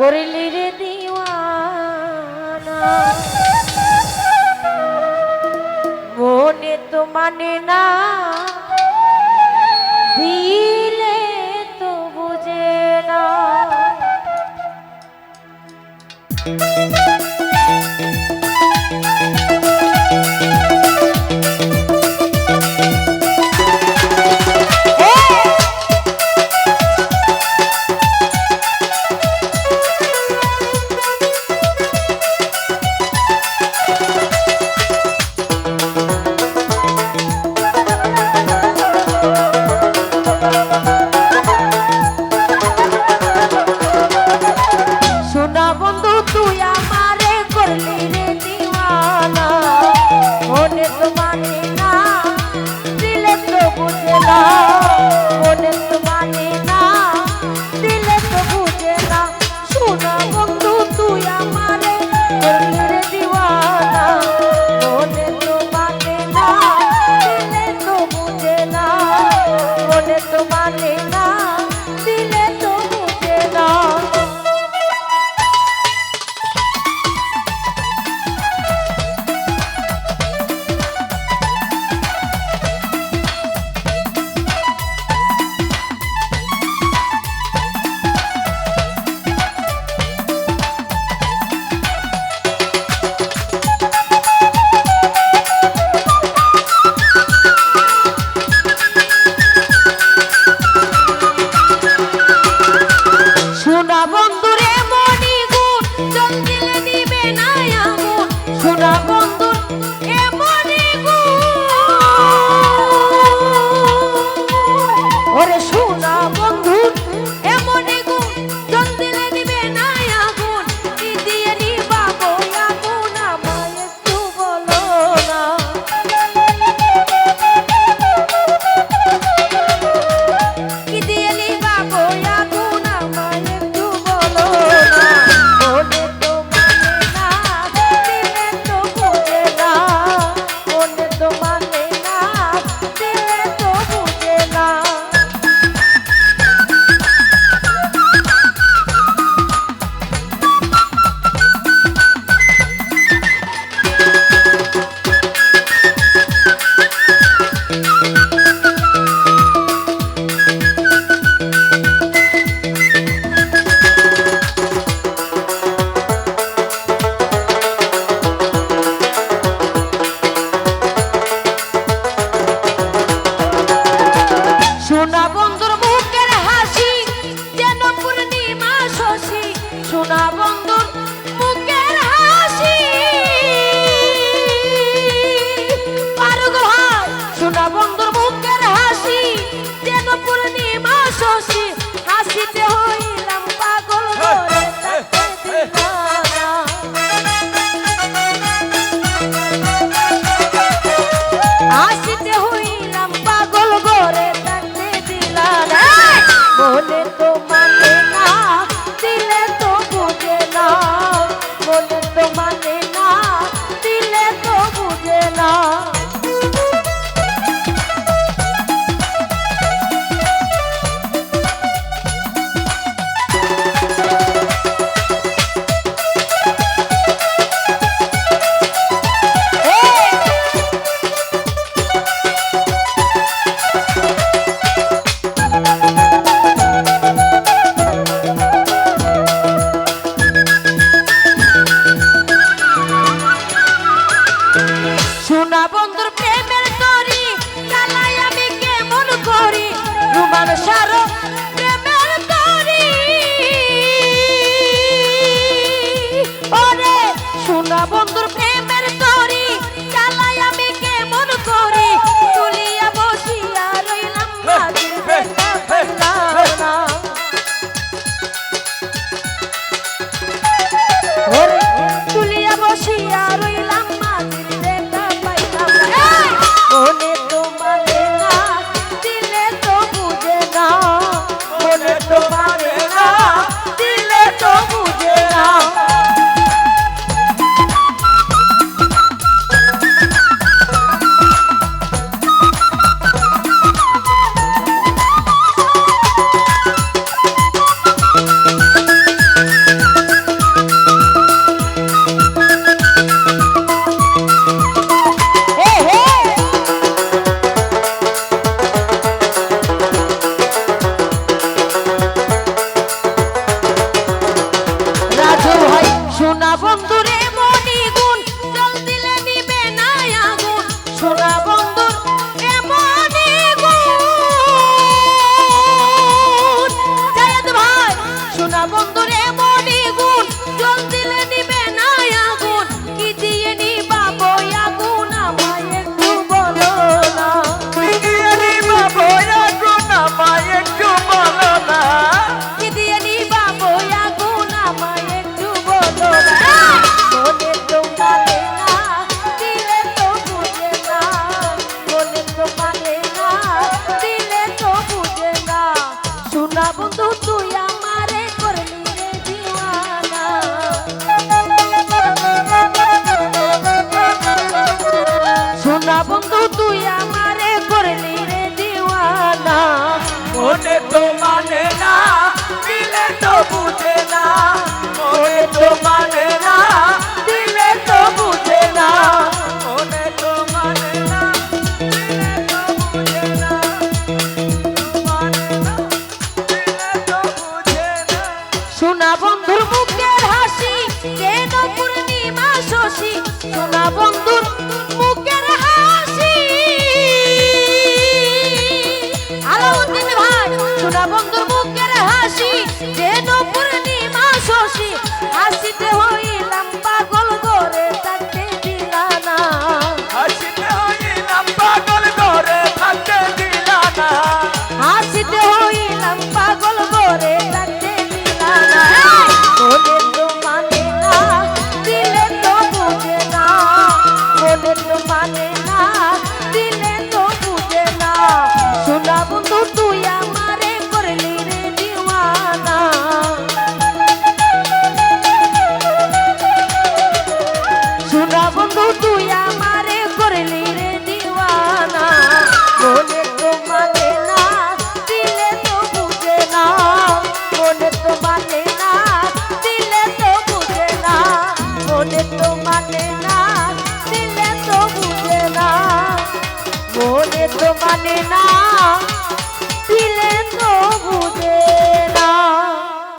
করলি রে দিওয়ানা। মনে তো মানে না tomar. 啊 সোনা বন্ধুর প্রেমের তরি কালাই আমি কেমন করি? রুমাল সারো, প্রেমের তরি ওরে, সোনা বন্ধু বন্ধুর মানে না।